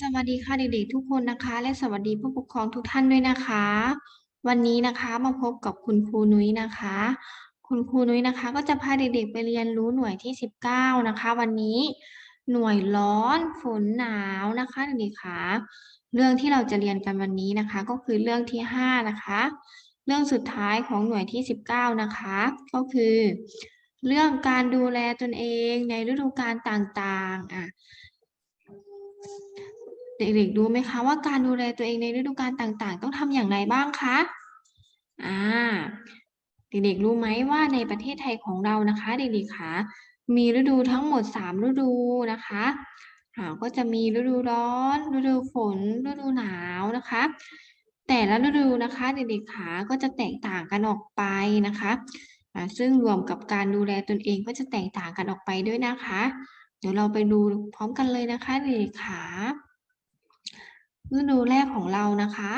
สวัสดีค่ะเด็กๆทุกคนนะคะ และสวัสดีผู้ปกครองทุกท่านด้วยนะคะ วันนี้นะคะมาพบกับคุณครูนุ้ยนะคะ คุณครูนุ้ยนะคะ ก็จะพาเด็กๆไปเรียนรู้หน่วยที่สิบเก้านะคะ วันนี้หน่วยร้อนฝนหนาวนะคะเด็กๆค่ะเรื่องที่เราจะเรียนกันวันนี้นะคะ ก็คือเรื่องที่ห้านะคะ เรื่องสุดท้ายของหน่วยที่สิบเก้านะคะ ก็คือ เรื่องการดูแลตนเองในฤดูกาลต่างๆอะ เด็กๆรู้ไหมคะว่าการดูแลตัวเองในฤดูกาลต่างๆ ต้องทำอย่างไรบ้างคะอ่าเด็กๆรู้ไหมว่าในประเทศไทยของเรานะคะ เด็กๆคะมีฤดูทั้งหมดสามฤดูนะคะอ่าก็จะมีฤดูร้อน ฤดูฝน ฤดูหนาวนะคะ แต่ละฤดูนะคะเด็กๆขาก็จะแตกต่างกันออกไปนะคะซึ่งรวมกับการดูแลตนเองก็จะแตกต่างกันออกไปด้วยนะคะ เดี๋ยวเราไปดูพร้อมกันเลยนะคะเด็กๆขา ฤดูแรกของเรานะคะ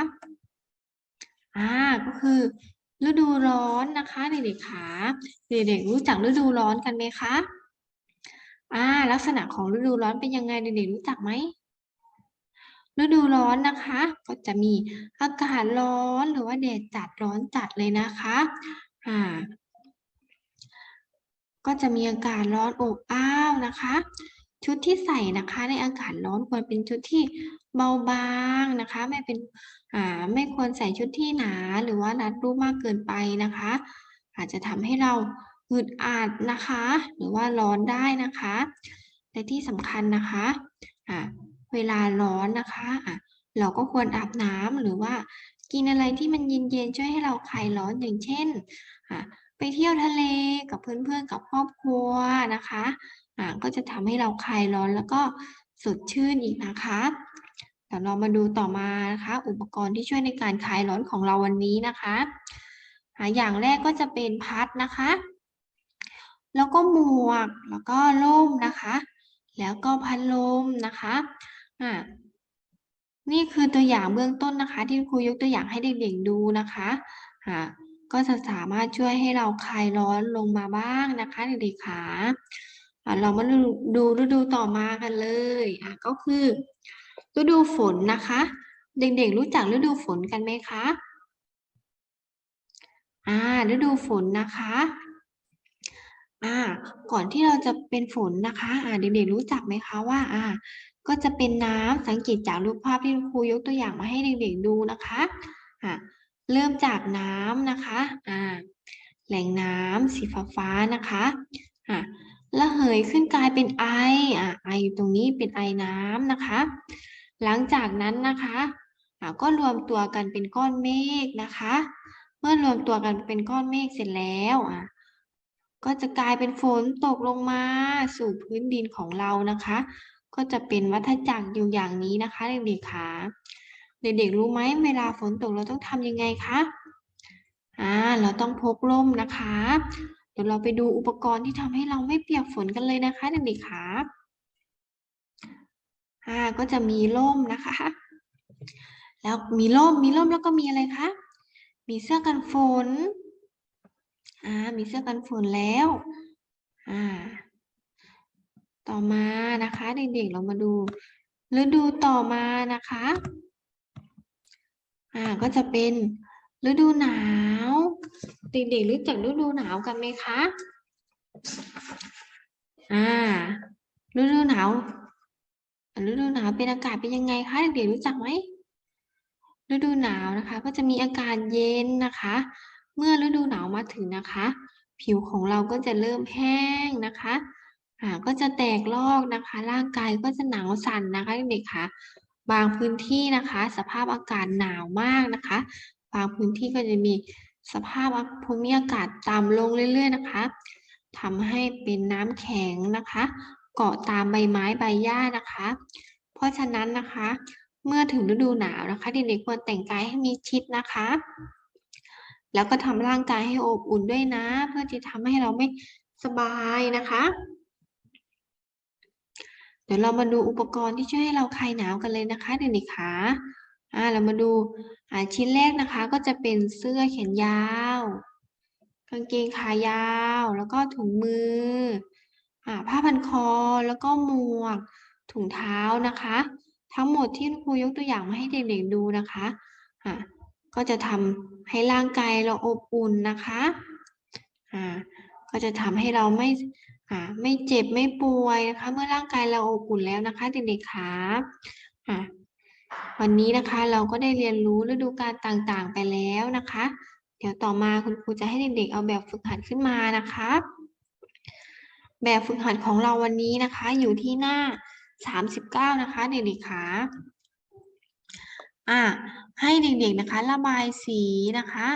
อ่าก็คือ ฤดูร้อนนะคะเด็กๆขาเด็กๆรู้จักฤดูร้อนกันไหมคะอ่าลักษณะของฤดูร้อนเป็นยังไงเด็กๆรู้จักไหมฤดูร้อนนะคะ ก็จะมีอากาศร้อนหรือว่าแดดจัดร้อนจัดเลยนะคะอ่าก็จะมีอากาศร้อนอบอ้าวนะคะ ชุดที่ใส่นะคะ ในอากาศร้อนควรเป็นชุดที่ เบาบางนะคะ ไม่เป็นอ่าไม่ควรใส่ชุดที่หนาหรือว่ารัดรูปมากเกินไปนะคะ อาจจะทำให้เราอึดอัดนะคะ หรือว่าร้อนได้นะคะและที่สำคัญนะคะอ่าเวลาร้อนนะคะอะเราก็ควรอาบน้ำหรือว่ากินอะไรที่มันเย็นๆช่วยให้เราคลายร้อนอย่างเช่นอะไปเที่ยวทะเลกับเพื่อนๆกับครอบครัวนะคะอ่าก็จะทำให้เราคลายร้อนแล้วก็สดชื่นอีกนะคะ ดี๋ยวเรามาดูต่อมานะคะ อุปกรณ์ที่ช่วยในการคลายร้อนของเราวันนี้นะคะอย่างแรกก็จะเป็นพัดนะคะ แล้วก็หมวก แล้วก็ร่มนะคะ แล้วก็พัดลมนะคะอ่านี่คือตัวอย่างเบื้องต้นนะคะ ที่ครูยกตัวอย่างให้เด็กๆดูนะคะอ่าก็จะสามารถช่วยให้เราคลายร้อนลงมาบ้างนะคะเด็กๆค่ะอ่าเรามาดูดูฤดูต่อมากันเลยอ่าก็คือ ฤดูฝนนะคะ เด็กๆรู้จักฤดูฝนกันไหมคะอ่าฤดูฝนนะคะอ่าก่อนที่เราจะเป็นฝนนะคะอ่าเด็กๆรู้จักไหมคะว่าอ่าก็จะเป็นน้ำสังเกตจากรูปภาพที่ครูยกตัวอย่างมาให้เด็กๆดูนะคะอ่าเริ่มจากน้ำนะคะอ่าแหล่งน้ำสีฟ้าๆนะคะอ่าระเหยขึ้นกลายเป็นไออ่าไออยู่ตรงนี้เป็นไอน้ำนะคะ หลังจากนั้นนะคะก็รวมตัวกันเป็นก้อนเมฆนะคะ เมื่อรวมตัวกันเป็นก้อนเมฆเสร็จแล้วก็จะกลายเป็นฝนตกลงมาสู่พื้นดินของเรานะคะ ก็จะเป็นวัฏจักรอยู่อย่างนี้นะคะเด็กๆคะเด็กๆรู้ไหมเวลาฝนตกเราต้องทำยังไงคะอ่าเราต้องพกร่มนะคะ เดี๋ยวเราไปดูอุปกรณ์ที่ทำให้เราไม่เปียกฝนกันเลยนะคะเด็กๆคะ อ่าก็จะมีร่มนะคะ แล้วมีร่มมีร่มแล้วก็มีอะไรคะ มีเสื้อกันฝน อ่า มีเสื้อกันฝนแล้ว อ่า ต่อมานะคะ เด็กๆเรามาดูฤดูต่อมานะคะ อ่า ก็จะเป็นฤดูหนาว เด็กๆรู้จักฤดูหนาวกันไหมคะ อ่า ฤดูหนาว ฤดูหนาวเป็นอากาศเป็นยังไงคะเด็กๆรู้จักไหมฤดูหนาวนะคะ ก็จะมีอากาศเย็นนะคะ เมื่อฤดูหนาวมาถึงนะคะ ผิวของเราก็จะเริ่มแห้งนะคะอ่าก็จะแตกลอกนะคะ ร่างกายก็จะหนาวสั่นนะคะเด็กๆค่ะบางพื้นที่นะคะ สภาพอากาศหนาวมากนะคะ บางพื้นที่ก็จะมีสภาพภูมิอากาศต่ำลงเรื่อย ๆ นะคะทำให้เป็นน้ำแข็งนะคะ เกาะตามใบไม้ใบหญ้านะคะ เพราะฉะนั้นนะคะ เมื่อถึงฤดูหนาวนะคะ เด็กๆควรแต่งกายให้มีชิดนะคะ แล้วก็ทำร่างกายให้อบอุ่นด้วยนะ เพื่อที่ทำให้เราไม่สบายนะคะ เดี๋ยวเรามาดูอุปกรณ์ที่ช่วยให้เราคลายหนาวกันเลยนะคะเด็กๆค่ะอ่าเรามาดูอ่าชิ้นแรกนะคะ ก็จะเป็นเสื้อแขนยาว กางเกงขายาว แล้วก็ถุงมือ อ่าผ้าพันคอแล้วก็หมวก ถุงเท้านะคะ ทั้งหมดที่ครูยกตัวอย่างมาให้เด็กๆดูนะคะอ่าก็จะทำให้ร่างกายเราอบอุ่นนะคะอ่าก็จะทำให้เราไม่อ่าไม่เจ็บไม่ป่วยนะคะ เมื่อร่างกายเราอบอุ่นแล้วนะคะเด็กๆค่ะอ่าวันนี้นะคะเราก็ได้เรียนรู้ฤดูกาลต่างๆไปแล้วนะคะ เดี๋ยวต่อมาคุณครูจะให้เด็กๆเอาแบบฝึกหัดขึ้นมานะคะ แบบฝึกหัดของเราวันนี้นะคะ อยู่ที่หน้าสามสิบเก้านะคะ เด็กๆคะอะให้เด็กๆนะคะ ระบายสีนะคะ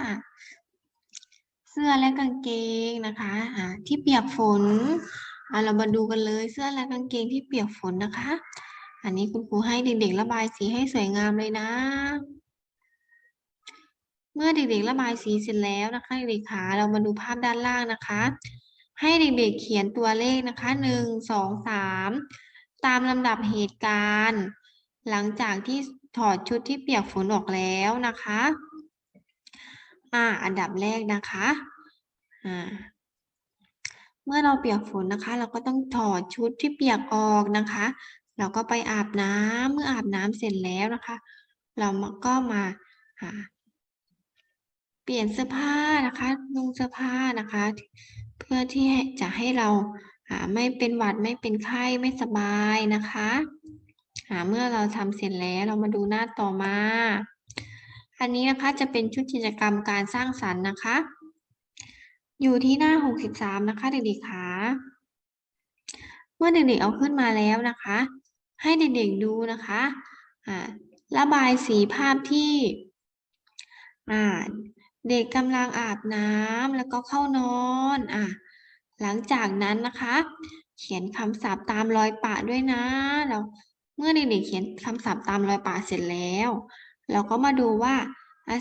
เสื้อและกางเกงนะคะอะที่เปียกฝนอะเรามาดูกันเลยเสื้อและกางเกงที่เปียกฝนนะคะ อันนี้คุณครูให้เด็กๆ ระบายสีให้สวยงามเลยนะเมื่อเด็กๆระบายสีเสร็จแล้วนะคะเด็กๆค่ะเรามาดูภาพด้านล่างนะคะ ให้เด็กๆเขียนตัวเลขนะคะหนึ่งสองสามตามลำดับเหตุการณ์ หลังจากที่ถอดชุดที่เปียกฝนออกแล้วนะคะ อ่า อันดับแรกนะคะ อ่า เมื่อเราเปียกฝนนะคะ เราก็ต้องถอดชุดที่เปียกออกนะคะ เราก็ไปอาบน้ำเมื่ออาบน้ำเสร็จแล้วนะคะ เราก็มาหาเปลี่ยนเสื้อผ้านะคะนุ่งเสื้อผ้านะคะ เพื่อที่จะให้เราไม่เป็นหวัดไม่เป็นไข้ไม่สบายนะคะเมื่อเราทำเสร็จแล้วเรามาดูหน้าต่อมา อันนี้นะคะจะเป็นชุดกิจกรรมการสร้างสรรค์นะคะ อยู่ที่หน้าหกสิบสามนะคะเด็กๆค่ะเมื่อเด็กๆเอาขึ้นมาแล้วนะคะ ให้เด็กๆดูนะคะระบายสีภาพที่ เด็กกำลังอาบน้ำแล้วก็เข้านอนอะหลังจากนั้นนะคะ เขียนคำศัพท์ตามรอยปะด้วยนะเราเมื่อเด็กๆเขียนคำศัพท์ตามรอยปะเสร็จแล้ว เราก็มาดูว่า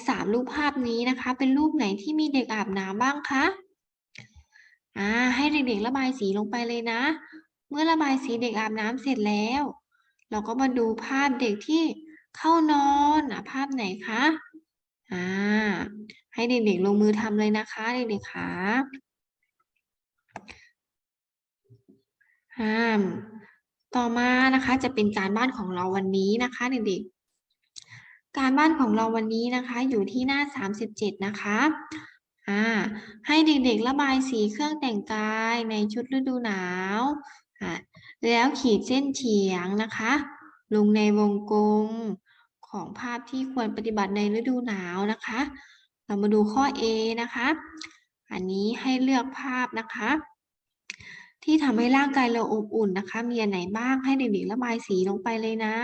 สามรูปภาพนี้นะคะ เป็นรูปไหนที่มีเด็กอาบน้ำบ้างคะอ่าให้เด็กๆระบายสีลงไปเลยนะ เมื่อระบายสีเด็กอาบน้ำเสร็จแล้ว เราก็มาดูภาพเด็กที่เข้านอนอะภาพไหนคะอ่า ให้เด็กๆลงมือทำเลยนะคะ เด็กๆค่ะห้ามต่อมานะคะจะเป็นการบ้านของเราวันนี้นะคะเด็กๆ การบ้านของเราวันนี้นะคะ อยู่ที่หน้าสามสิบเจ็ดนะคะอ่าให้เด็กๆระบายสีเครื่องแต่งกายในชุดฤดูหนาวอ่าแล้วขีดเส้นเฉียงนะคะ ลงในวงกลมของภาพที่ควรปฏิบัติในฤดูหนาวนะคะ เรามาดูข้อ A นะคะ อันนี้ให้เลือกภาพนะคะ ที่ทำให้ร่างกายเราอบอุ่นนะคะ มีอันไหนบ้างให้เด็กๆระบายสีลงไปเลยนะ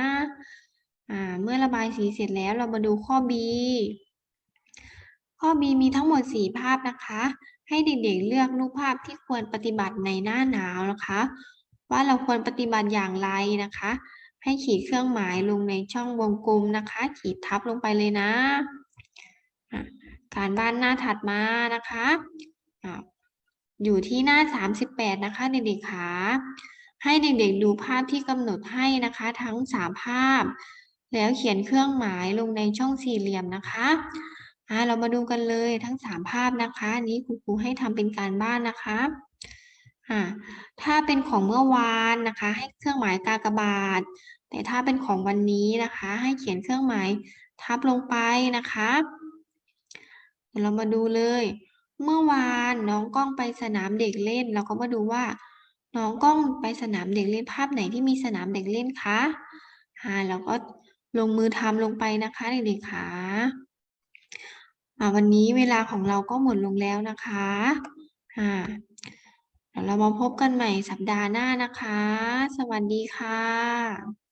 อ่าเมื่อระบายสีเสร็จแล้วเรามาดูข้อ B ข้อ B มีทั้งหมด 4 ภาพนะคะ ให้เด็กๆเลือกรูปภาพที่ควรปฏิบัติในหน้าหนาวนะคะ ว่าเราควรปฏิบัติอย่างไรนะคะ ให้ขีดเครื่องหมายลงในช่องวงกลมนะคะ ขีดทับลงไปเลยนะ การบ้านหน้าถัดมานะคะอยู่ที่หน้า 38 นะคะเด็กๆคะให้เด็กๆดูภาพที่กำหนดให้นะคะทั้ง 3 ภาพ แล้วเขียนเครื่องหมายลงในช่องสี่เหลี่ยมนะคะอ่าเรามาดูกันเลยทั้ง 3 ภาพนะคะอันนี้ครูให้ทำเป็นการบ้านนะคะอ่าถ้าเป็นของเมื่อวานนะคะ ให้เครื่องหมายกากบาท แต่ถ้าเป็นของวันนี้นะคะ ให้เขียนเครื่องหมายทับลงไปนะคะ เดี๋ยวเรามาดูเลย เมื่อวานน้องกล้องไปสนามเด็กเล่น เราก็มาดูว่า น้องกล้องไปสนามเด็กเล่นภาพไหนที่มีสนามเด็กเล่นคะอ่าเราก็ลงมือทำลงไปนะคะเด็กๆค่ะวันนี้เวลาของเราก็หมดลงแล้วนะคะอ่าเดี๋ยวเรามาพบกันใหม่สัปดาห์หน้านะคะ สวัสดีค่ะ